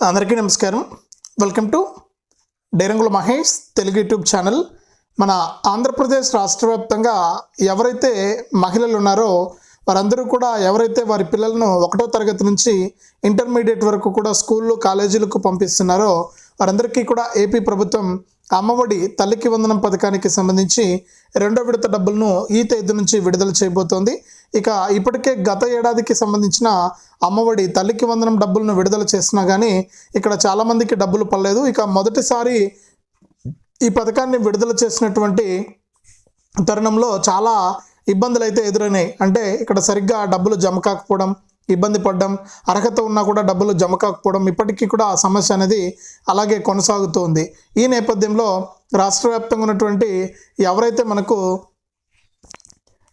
అందరికీ నమస్కారం. Welcome to Dairangula Mahesh Telugu YouTube channel మన ఆంధ్రప్రదేశ్ రాష్ట్ర వ్యాప్తంగా ఎవరైతే మహిళలు ఉన్నారో వారందరూ కూడా ఎవరైతే వారి పిల్లలను ఒకటో తరగతి నుంచి ఇంటర్మీడియట్ వరకు కూడా స్కూళ్ళు కాలేజీలకు పంపిస్తున్నారో వారందరికీ కూడా ఏపీ ప్రభుత్వం అమ్మఒడి తల్లికి వందనం పథకానికి సంబంధించి రెండో విడత డబ్బులను ఈ తేదీ నుంచి విడుదల చేయబోతోంది. ఇక ఇప్పటికే గత ఏడాదికి సంబంధించిన అమ్మఒడి తల్లికి వందనం డబ్బులను విడుదల చేసినా కానీ ఇక్కడ చాలామందికి డబ్బులు పడలేదు. ఇక మొదటిసారి ఈ పథకాన్ని విడుదల చేసినటువంటి తరుణంలో చాలా ఇబ్బందులు అయితే ఎదురైనాయి. అంటే ఇక్కడ సరిగ్గా డబ్బులు జమ కాకపోవడం ఇబ్బంది పడడం అర్హత ఉన్నా కూడా డబ్బులు జమ కాకపోవడం ఇప్పటికీ కూడా ఆ సమస్య అనేది అలాగే కొనసాగుతోంది. ఈ నేపథ్యంలో రాష్ట్ర వ్యాప్తంగా ఉన్నటువంటి ఎవరైతే మనకు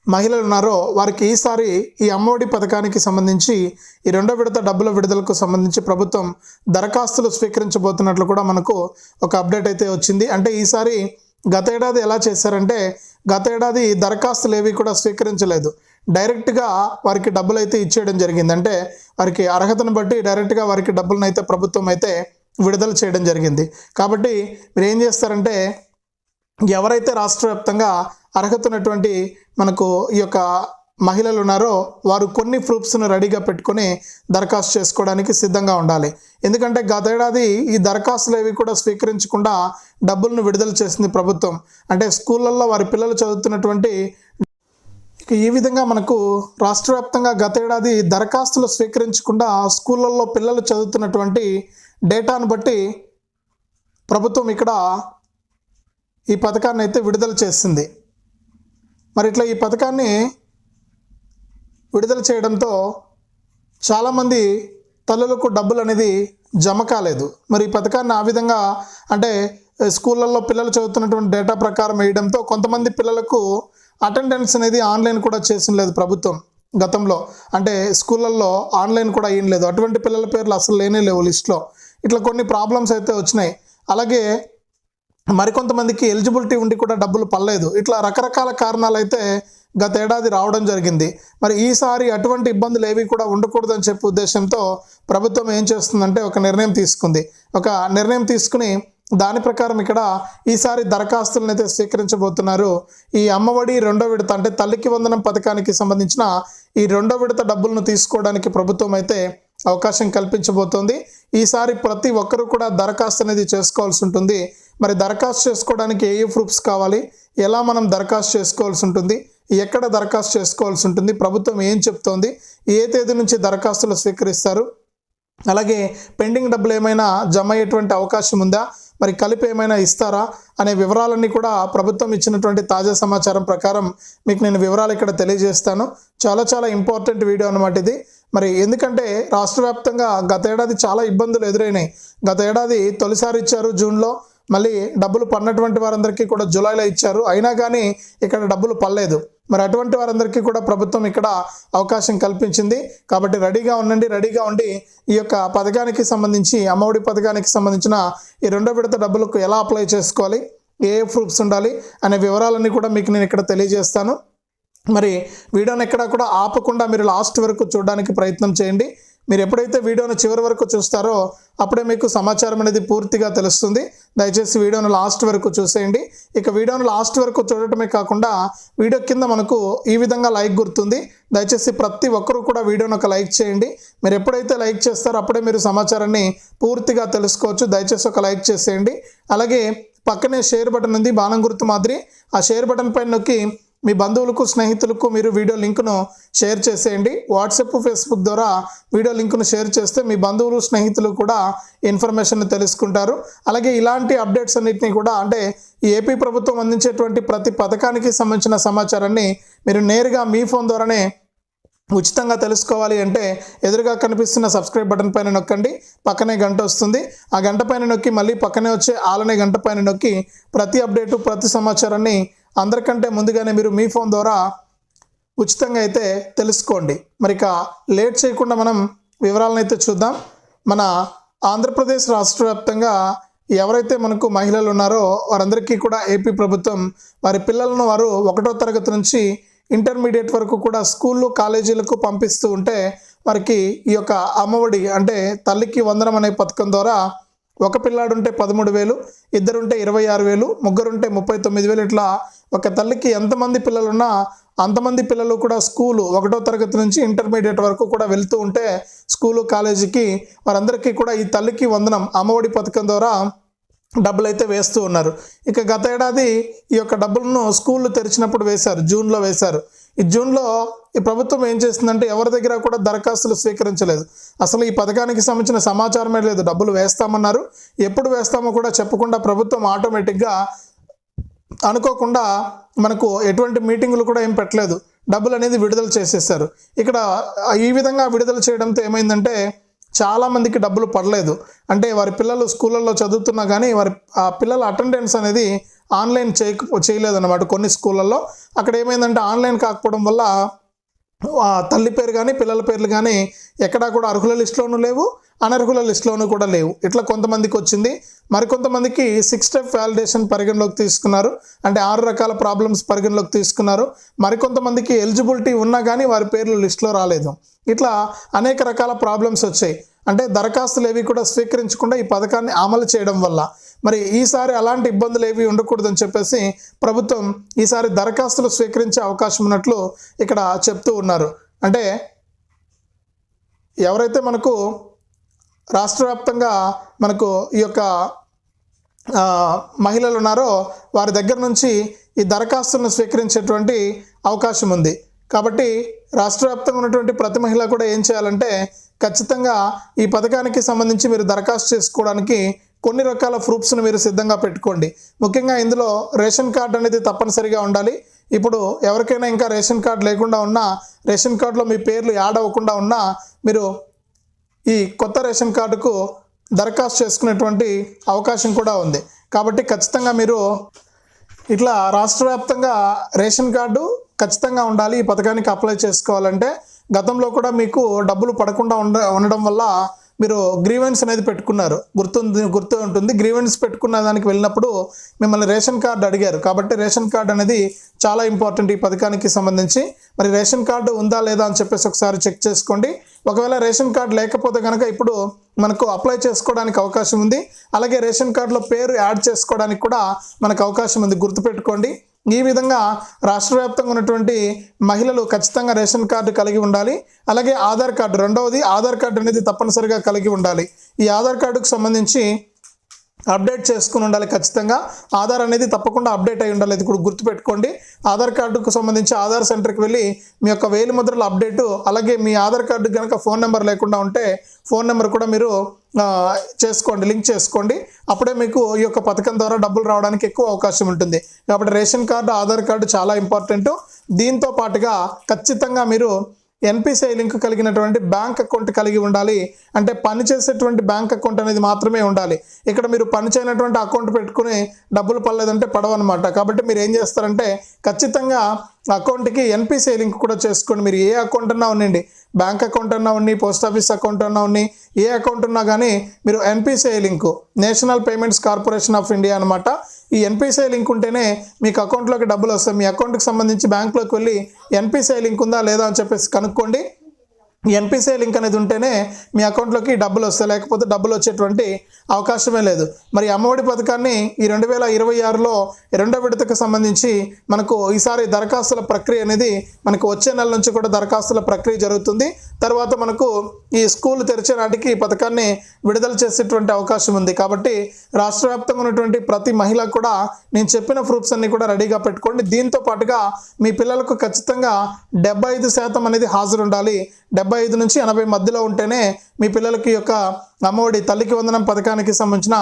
మహిళలు ఉన్నారో వారికి ఈసారి ఈ అమ్మఒడి పథకానికి సంబంధించి ఈ రెండో విడత డబ్బుల విడుదలకు సంబంధించి ప్రభుత్వం దరఖాస్తులు స్వీకరించబోతున్నట్లు కూడా మనకు ఒక అప్డేట్ అయితే వచ్చింది. అంటే ఈసారి గత ఏడాది ఎలా చేశారంటే గత ఏడాది దరఖాస్తులు ఏవి కూడా స్వీకరించలేదు. డైరెక్ట్గా వారికి డబ్బులు అయితే ఇచ్చేయడం జరిగింది. అంటే వారికి అర్హతను బట్టి డైరెక్ట్గా వారికి డబ్బులను అయితే ప్రభుత్వం అయితే విడుదల చేయడం జరిగింది. కాబట్టి మీరు ఏం చేస్తారంటే ఎవరైతే రాష్ట్ర వ్యాప్తంగా అర్హత ఉన్నటువంటి మనకు ఈ యొక్క మహిళలు ఉన్నారో వారు కొన్ని ప్రూఫ్స్ను రెడీగా పెట్టుకొని దరఖాస్తు చేసుకోవడానికి సిద్ధంగా ఉండాలి. ఎందుకంటే గతేడాది ఈ దరఖాస్తులు ఏవి కూడా స్వీకరించకుండా డబ్బులను విడుదల చేసింది ప్రభుత్వం. అంటే స్కూళ్ళల్లో వారి పిల్లలు చదువుతున్నటువంటి ఇక ఈ విధంగా మనకు రాష్ట్ర వ్యాప్తంగా గతేడాది దరఖాస్తులు స్వీకరించకుండా స్కూళ్ళల్లో పిల్లలు చదువుతున్నటువంటి డేటాను బట్టి ప్రభుత్వం ఇక్కడ ఈ పథకాన్ని అయితే విడుదల చేసింది. మరి ఇట్లా ఈ పథకాన్ని విడుదల చేయడంతో చాలామంది తల్లులకు డబ్బులు అనేది జమ కాలేదు. మరి ఈ పథకాన్ని ఆ విధంగా అంటే స్కూళ్ళల్లో పిల్లలు చదువుతున్నటువంటి డేటా ప్రకారం వేయడంతో కొంతమంది పిల్లలకు అటెండెన్స్ అనేది ఆన్లైన్ కూడా చేసిన లేదు ప్రభుత్వం గతంలో. అంటే స్కూళ్ళల్లో ఆన్లైన్ కూడా అయ్యం లేదు. అటువంటి పిల్లల పేర్లు అసలు లేనే లేవు లిస్ట్లో ఇట్లా కొన్ని ప్రాబ్లమ్స్ అయితే వచ్చినాయి. అలాగే మరికొంతమందికి ఎలిజిబిలిటీ ఉండి కూడా డబ్బులు పడలేదు. ఇట్లా రకరకాల కారణాలు అయితే గత ఏడాది రావడం జరిగింది. మరి ఈసారి అటువంటి ఇబ్బందులు ఏవి కూడా ఉండకూడదని చెప్పే ఉద్దేశంతో ప్రభుత్వం ఏం చేస్తుందంటే ఒక నిర్ణయం తీసుకుంది. ఒక నిర్ణయం తీసుకుని దాని ప్రకారం ఇక్కడ ఈసారి దరఖాస్తులను అయితే స్వీకరించబోతున్నారు. ఈ అమ్మఒడి రెండో విడత అంటే తల్లికి వందనం పథకానికి సంబంధించిన ఈ రెండో విడత డబ్బులను తీసుకోవడానికి ప్రభుత్వం అయితే అవకాశం కల్పించబోతోంది. ఈసారి ప్రతి ఒక్కరూ కూడా దరఖాస్తు అనేది చేసుకోవాల్సి ఉంటుంది. మరి దరఖాస్తు చేసుకోవడానికి ఏ ఏ ప్రూఫ్స్ కావాలి? ఎలా మనం దరఖాస్తు చేసుకోవాల్సి ఉంటుంది? ఎక్కడ దరఖాస్తు చేసుకోవాల్సి ఉంటుంది? ప్రభుత్వం ఏం చెప్తోంది? ఏ తేదీ నుంచి దరఖాస్తులు స్వీకరిస్తారు? అలాగే పెండింగ్ డబ్బులు ఏమైనా జమ అయ్యేటువంటి అవకాశం ఉందా? మరి కలిపి ఏమైనా ఇస్తారా అనే వివరాలన్నీ కూడా ప్రభుత్వం ఇచ్చినటువంటి తాజా సమాచారం ప్రకారం మీకు నేను వివరాలు ఇక్కడ తెలియజేస్తాను. చాలా చాలా ఇంపార్టెంట్ వీడియో అనమాట ఇది. మరి ఎందుకంటే రాష్ట్ర వ్యాప్తంగా గత ఏడాది చాలా ఇబ్బందులు ఎదురైనాయి. గత ఏడాది తొలిసారి ఇచ్చారు జూన్లో. మళ్ళీ డబ్బులు పడినటువంటి వారందరికీ కూడా జూలైలో ఇచ్చారు. అయినా కానీ ఇక్కడ డబ్బులు పడలేదు. మరి అటువంటి వారందరికీ కూడా ప్రభుత్వం ఇక్కడ అవకాశం కల్పించింది. కాబట్టి రెడీగా ఉండండి రెడీగా ఉండి ఈ యొక్క పథకానికి సంబంధించి అమ్మఒడి పథకానికి సంబంధించిన ఈ రెండో విడత డబ్బులకు ఎలా అప్లై చేసుకోవాలి ఏ ప్రూఫ్స్ ఉండాలి అనే వివరాలన్నీ కూడా మీకు నేను ఇక్కడ తెలియజేస్తాను. మరి వీడియోని ఎక్కడ కూడా ఆపకుండా మీరు లాస్ట్ వరకు చూడడానికి ప్రయత్నం చేయండి. మీరు ఎప్పుడైతే వీడియోను చివరి వరకు చూస్తారో అప్పుడే మీకు సమాచారం అనేది పూర్తిగా తెలుస్తుంది. దయచేసి వీడియోను లాస్ట్ వరకు చూసేయండి. ఇక వీడియోను లాస్ట్ వరకు చూడటమే కాకుండా వీడియో కింద మనకు ఈ విధంగా లైక్ గుర్తుంది. దయచేసి ప్రతి ఒక్కరూ కూడా వీడియోను ఒక లైక్ చేయండి. మీరు ఎప్పుడైతే లైక్ చేస్తారో అప్పుడే మీరు సమాచారాన్ని పూర్తిగా తెలుసుకోవచ్చు. దయచేసి ఒక లైక్ చేసేయండి. అలాగే పక్కనే షేర్ బటన్ ఉంది. బాణం గుర్తు మాదిరి. ఆ షేర్ బటన్ పైన నొక్కి మీ బంధువులకు స్నేహితులకు మీరు వీడియో లింకును షేర్ చేసేయండి. వాట్సాప్ ఫేస్బుక్ ద్వారా వీడియో లింక్ను షేర్ చేస్తే మీ బంధువులు స్నేహితులు కూడా ఇన్ఫర్మేషన్ తెలుసుకుంటారు. అలాగే ఇలాంటి అప్డేట్స్ అన్నింటినీ కూడా అంటే ఏపీ ప్రభుత్వం అందించేటువంటి ప్రతి పథకానికి సంబంధించిన సమాచారాన్ని మీరు నేరుగా మీ ఫోన్ ద్వారానే ఉచితంగా తెలుసుకోవాలి అంటే ఎదురుగా కనిపిస్తున్న సబ్స్క్రైబ్ బటన్ పైన నొక్కండి. పక్కనే గంట వస్తుంది. ఆ గంట పైన నొక్కి మళ్ళీ పక్కనే వచ్చే ఆలనే గంట పైన నొక్కి ప్రతి అప్డేటు ప్రతి సమాచారాన్ని అందరికంటే ముందుగానే మీరు మీ ఫోన్ ద్వారా ఉచితంగా అయితే తెలుసుకోండి. మరి ఇక లేట్ చేయకుండా మనం వివరాలను అయితే చూద్దాం. మన ఆంధ్రప్రదేశ్ రాష్ట్ర వ్యాప్తంగా ఎవరైతే మనకు మహిళలు ఉన్నారో వారందరికీ కూడా ఏపీ ప్రభుత్వం వారి పిల్లలను వారు ఒకటో తరగతి నుంచి ఇంటర్మీడియట్ వరకు కూడా స్కూళ్ళు కాలేజీలకు పంపిస్తూ ఉంటే వారికి ఈ యొక్క అమ్మఒడి అంటే తల్లికి వందనం అనే పథకం ద్వారా ఒక పిల్లాడుంటే పదమూడు వేలు ఇద్దరుంటే ఇరవై ఆరు వేలు ముగ్గురుంటే ముప్పై తొమ్మిది వేలు ఇట్లా ఒక తల్లికి ఎంతమంది పిల్లలున్నా అంతమంది పిల్లలు కూడా స్కూలు ఒకటో తరగతి నుంచి ఇంటర్మీడియట్ వరకు కూడా వెళ్తూ ఉంటే స్కూలు కాలేజీకి వారందరికీ కూడా ఈ తల్లికి వందనం అమ్మఒడి పథకం ద్వారా డబ్బులు అయితే వేస్తూ ఉన్నారు. ఇక గత ఏడాది ఈ యొక్క డబ్బులను స్కూళ్ళు తెరిచినప్పుడు వేశారు జూన్లో వేశారు. ఈ జూన్లో ఈ ప్రభుత్వం ఏం చేస్తుందంటే ఎవరి దగ్గర కూడా దరఖాస్తులు స్వీకరించలేదు. అసలు ఈ పథకానికి సంబంధించిన సమాచారమే లేదు డబ్బులు వేస్తామన్నారు. ఎప్పుడు వేస్తామో కూడా చెప్పకుండా ప్రభుత్వం ఆటోమేటిక్గా అనుకోకుండా మనకు ఎటువంటి మీటింగులు కూడా ఏం పెట్టలేదు. డబ్బులు అనేది విడుదల చేసేసారు. ఇక్కడ ఈ విధంగా విడుదల చేయడంతో ఏమైందంటే చాలామందికి డబ్బులు పడలేదు. అంటే వారి పిల్లలు స్కూళ్ళల్లో చదువుతున్నా కానీ వారి ఆ పిల్లల అటెండెన్స్ అనేది ఆన్లైన్ చేయక చేయలేదన్నమాట కొన్ని స్కూళ్ళల్లో. అక్కడ ఏమైందంటే ఆన్లైన్ కాకపోవడం వల్ల తల్లి పేరు కానీ పిల్లల పేర్లు కానీ ఎక్కడా కూడా అర్హుల లిస్టులోనూ లేవు అనర్హుల లిస్టులోనూ కూడా లేవు. ఇట్లా కొంతమందికి వచ్చింది. మరికొంతమందికి సిక్స్ స్టెప్ వ్యాలిడేషన్ పరిగణలోకి తీసుకున్నారు. అంటే ఆరు రకాల ప్రాబ్లమ్స్ పరిగణలోకి తీసుకున్నారు. మరికొంతమందికి ఎలిజిబిలిటీ ఉన్నా కానీ వారి పేర్లు లిస్టులో రాలేదు. ఇట్లా అనేక రకాల ప్రాబ్లమ్స్ వచ్చాయి. అంటే దరఖాస్తులు ఏవి కూడా స్వీకరించకుండా ఈ పథకాన్ని అమలు చేయడం వల్ల మరి ఈసారి అలాంటి ఇబ్బందులు ఏవి ఉండకూడదని చెప్పేసి ప్రభుత్వం ఈసారి దరఖాస్తులు స్వీకరించే అవకాశం ఉన్నట్లు ఇక్కడ చెప్తూ ఉన్నారు. అంటే ఎవరైతే మనకు రాష్ట్ర వ్యాప్తంగా మనకు ఈ యొక్క మహిళలు ఉన్నారో వారి దగ్గర నుంచి ఈ దరఖాస్తులను స్వీకరించేటువంటి అవకాశం ఉంది. కాబట్టి రాష్ట్ర వ్యాప్తంగా ఉన్నటువంటి ప్రతి మహిళ కూడా ఏం చేయాలంటే ఖచ్చితంగా ఈ పథకానికి సంబంధించి మీరు దరఖాస్తు చేసుకోవడానికి కొన్ని రకాల ప్రూఫ్స్ను మీరు సిద్ధంగా పెట్టుకోండి. ముఖ్యంగా ఇందులో రేషన్ కార్డు అనేది తప్పనిసరిగా ఉండాలి. ఇప్పుడు ఎవరికైనా ఇంకా రేషన్ కార్డు లేకుండా ఉన్నా రేషన్ కార్డులో మీ పేర్లు యాడ్ అవ్వకుండా ఉన్నా మీరు ఈ కొత్త రేషన్ కార్డుకు దరఖాస్తు చేసుకునేటువంటి అవకాశం కూడా ఉంది. కాబట్టి ఖచ్చితంగా మీరు ఇట్లా రాష్ట్ర వ్యాప్తంగా రేషన్ కార్డు ఖచ్చితంగా ఉండాలి. ఈ పథకానికి అప్లై చేసుకోవాలంటే గతంలో కూడా మీకు డబ్బులు పడకుండా ఉండ ఉండడం వల్ల మీరు గ్రీవెన్స్ అనేది పెట్టుకున్నారు. గుర్తుంది గుర్తు ఉంటుంది. గ్రీవెన్స్ పెట్టుకున్న దానికి వెళ్ళినప్పుడు మిమ్మల్ని రేషన్ కార్డు అడిగారు. కాబట్టి రేషన్ కార్డు అనేది చాలా ఇంపార్టెంట్ ఈ పథకానికి సంబంధించి. మరి రేషన్ కార్డు ఉందా లేదా అని చెప్పేసి ఒకసారి చెక్ చేసుకోండి. ఒకవేళ రేషన్ కార్డు లేకపోతే కనుక ఇప్పుడు మనకు అప్లై చేసుకోవడానికి అవకాశం ఉంది. అలాగే రేషన్ కార్డులో పేరు యాడ్ చేసుకోవడానికి కూడా మనకు అవకాశం ఉంది. గుర్తుపెట్టుకోండి. ఈ విధంగా రాష్ట్ర వ్యాప్తంగా ఉన్నటువంటి మహిళలు ఖచ్చితంగా రేషన్ కార్డు కలిగి ఉండాలి. అలాగే ఆధార్ కార్డు రెండవది ఆధార్ కార్డు అనేది తప్పనిసరిగా కలిగి ఉండాలి. ఈ ఆధార్ కార్డుకు సంబంధించి అప్డేట్ చేసుకుని ఉండాలి ఖచ్చితంగా. ఆధార్ అనేది తప్పకుండా అప్డేట్ అయి ఉండాలి. ఇది కూడా గుర్తుపెట్టుకోండి. ఆధార్ కార్డుకు సంబంధించి ఆధార్ సెంటర్కి వెళ్ళి మీ యొక్క వేలి ముద్రల అప్డేటు అలాగే మీ ఆధార్ కార్డు కనుక ఫోన్ నెంబర్ లేకుండా ఉంటే ఫోన్ నెంబర్ కూడా మీరు చేసుకోండి లింక్ చేసుకోండి. అప్పుడే మీకు ఈ యొక్క పథకం ద్వారా డబ్బులు రావడానికి ఎక్కువ అవకాశం ఉంటుంది. కాబట్టి రేషన్ కార్డు ఆధార్ కార్డు చాలా ఇంపార్టెంట్. దీంతో పాటుగా ఖచ్చితంగా మీరు ఎన్పిసిఐ లింక్ కలిగినటువంటి బ్యాంక్ అకౌంట్ కలిగి ఉండాలి. అంటే పని చేసేటువంటి బ్యాంక్ అకౌంట్ అనేది మాత్రమే ఉండాలి. ఇక్కడ మీరు పని చేయనటువంటి అకౌంట్ పెట్టుకుని డబ్బులు పడలేదంటే పడవన్నమాట. కాబట్టి మీరు ఏం చేస్తారంటే ఖచ్చితంగా అకౌంట్కి ఎన్పిసిఐ లింక్ కూడా చేసుకోండి. మీరు ఏ అకౌంట్ అన్నా ఉండండి. బ్యాంక్ అకౌంట్ అన్నా ఉండి పోస్ట్ ఆఫీస్ అకౌంట్ అన్నా ఉండి ఏ అకౌంట్ ఉన్నా కానీ మీరు NPCI link national payments corporation of India అనమాట ఈ ఎన్పిసిఐ లింక్ ఉంటేనే మీకు అకౌంట్లోకి డబ్బులు వస్తాయి. మీ అకౌంట్కి సంబంధించి బ్యాంకులోకి వెళ్ళి ఎన్పిసిఐ లింక్ ఉందా లేదా అని చెప్పేసి కనుక్కోండి. ఎన్పిసిఐ లింక్ అనేది ఉంటేనే మీ అకౌంట్లోకి డబ్బులు వస్తాయి. లేకపోతే డబ్బులు వచ్చేటువంటి అవకాశమే లేదు. మరి అమ్మఒడి పథకాన్ని ఈ రెండు వేల ఇరవై ఆరులో రెండో విడతకు సంబంధించి మనకు ఈసారి దరఖాస్తుల ప్రక్రియ అనేది మనకు వచ్చే నెల నుంచి కూడా దరఖాస్తుల ప్రక్రియ జరుగుతుంది. తర్వాత మనకు ఈ స్కూల్ తెరిచే నాటికి ఈ పథకాన్ని విడుదల చేసేటువంటి అవకాశం ఉంది. కాబట్టి రాష్ట్ర వ్యాప్తంగా ఉన్నటువంటి ప్రతి మహిళ కూడా నేను చెప్పిన ప్రూఫ్స్ అన్ని కూడా రెడీగా పెట్టుకోండి. దీంతో పాటుగా మీ పిల్లలకు ఖచ్చితంగా డెబ్బై ఐదు శాతం అనేది హాజరు ఉండాలి డెబ్బై ఐదు నుంచి ఎనభై మధ్యలో ఉంటేనే మీ పిల్లలకి యొక్క అమ్మఒడి తల్లికి వందనం పథకానికి సంబంధించిన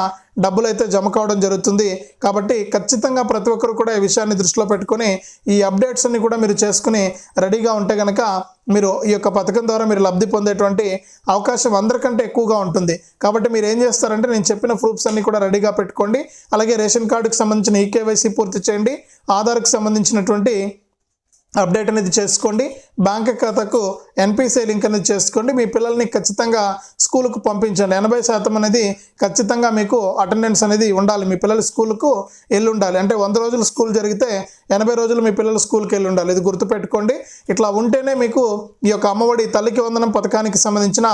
డబ్బులు అయితే జమ కావడం జరుగుతుంది. కాబట్టి ఖచ్చితంగా ప్రతి ఒక్కరు కూడా ఈ విషయాన్ని దృష్టిలో పెట్టుకొని ఈ అప్డేట్స్ అన్ని కూడా మీరు చేసుకుని రెడీగా ఉంటే కనుక మీరు ఈ యొక్క పథకం ద్వారా మీరు లబ్ధి పొందేటువంటి అవకాశం అందరికంటే ఎక్కువగా ఉంటుంది. కాబట్టి మీరు ఏం చేస్తారంటే నేను చెప్పిన ప్రూఫ్స్ అన్ని కూడా రెడీగా పెట్టుకోండి. అలాగే రేషన్ కార్డుకి సంబంధించిన ఈకేవైసీ పూర్తి చేయండి. ఆధార్కి సంబంధించినటువంటి అప్డేట్ అనేది చేసుకోండి. బ్యాంక్ ఖాతాకు ఎన్పిసిఐ లింక్ అనేది చేసుకోండి. మీ పిల్లల్ని ఖచ్చితంగా స్కూల్కు పంపించండి. ఎనభై శాతం అనేది ఖచ్చితంగా మీకు అటెండెన్స్ అనేది ఉండాలి. మీ పిల్లలు స్కూల్కు వెళ్ళి ఉండాలి అంటే వంద రోజులు స్కూల్ జరిగితే ఎనభై రోజులు మీ పిల్లలు స్కూల్కి వెళ్ళి ఉండాలి ఇది గుర్తుపెట్టుకోండి. ఇట్లా ఉంటేనే మీకు ఈ యొక్క అమ్మఒడి తల్లికి వందనం పథకానికి సంబంధించిన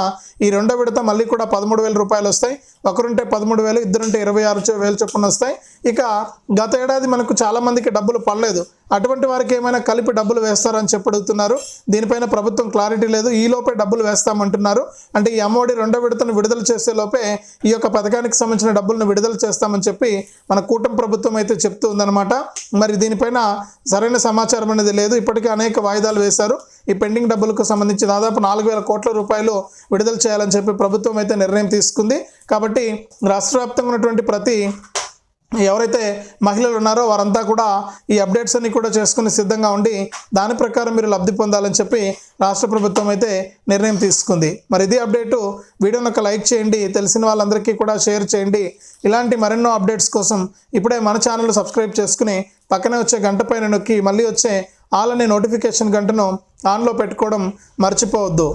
ఈ రెండో విడత మళ్ళీ కూడా పదమూడు వేల రూపాయలు వస్తాయి. ఒకరుంటే పదమూడు వేలు ఇద్దరుంటే ఇరవై ఆరు వేలు చొప్పున వస్తాయి. ఇక గత ఏడాది మనకు చాలామందికి డబ్బులు పడలేదు. అటువంటి వారికి ఏమైనా కలిపి డబ్బులు వేస్తారని చెప్పి అడుగుతున్నారు. దీనిపైన ప్రభుత్వం క్లారిటీ లేదు. ఈ లోపే డబ్బులు వేస్తామంటున్నారు. అంటే ఈ అమ్మఒడి రెండో విడతను విడుదల చేసే లోపే ఈ యొక్క పథకానికి సంబంధించిన డబ్బులను విడుదల చేస్తామని చెప్పి మన కూటమి ప్రభుత్వం అయితే చెప్తూ ఉందన్నమాట. మరి దీనిపైన సరైన సమాచారం అనేది లేదు. ఇప్పటికే అనేక వాయిదాలు వేశారు. ఈ పెండింగ్ డబ్బులకు సంబంధించి దాదాపు నాలుగు వేల కోట్ల రూపాయలు విడుదల చేయాలని చెప్పి ప్రభుత్వం అయితే నిర్ణయం తీసుకుంది. కాబట్టి రాష్ట్ర ఉన్నటువంటి ప్రతి ఎవరైతే మహిళలు ఉన్నారో వారంతా కూడా ఈ అప్డేట్స్ అన్ని కూడా చేసుకుని సిద్ధంగా ఉండి దాని ప్రకారం మీరు లబ్ధి పొందాలని చెప్పి రాష్ట్ర ప్రభుత్వం అయితే నిర్ణయం తీసుకుంది. మరి ఇది అప్డేటు వీడియోని ఒక లైక్ చేయండి తెలిసిన వాళ్ళందరికీ కూడా షేర్ చేయండి. ఇలాంటి మరెన్నో అప్డేట్స్ కోసం ఇప్పుడే మన ఛానల్ సబ్స్క్రైబ్ చేసుకుని పక్కనే వచ్చే గంట పైన నొక్కి మళ్ళీ వచ్చే ఆల్ అనే నోటిఫికేషన్ గంటను ఆన్లో పెట్టుకోవడం మర్చిపోవద్దు.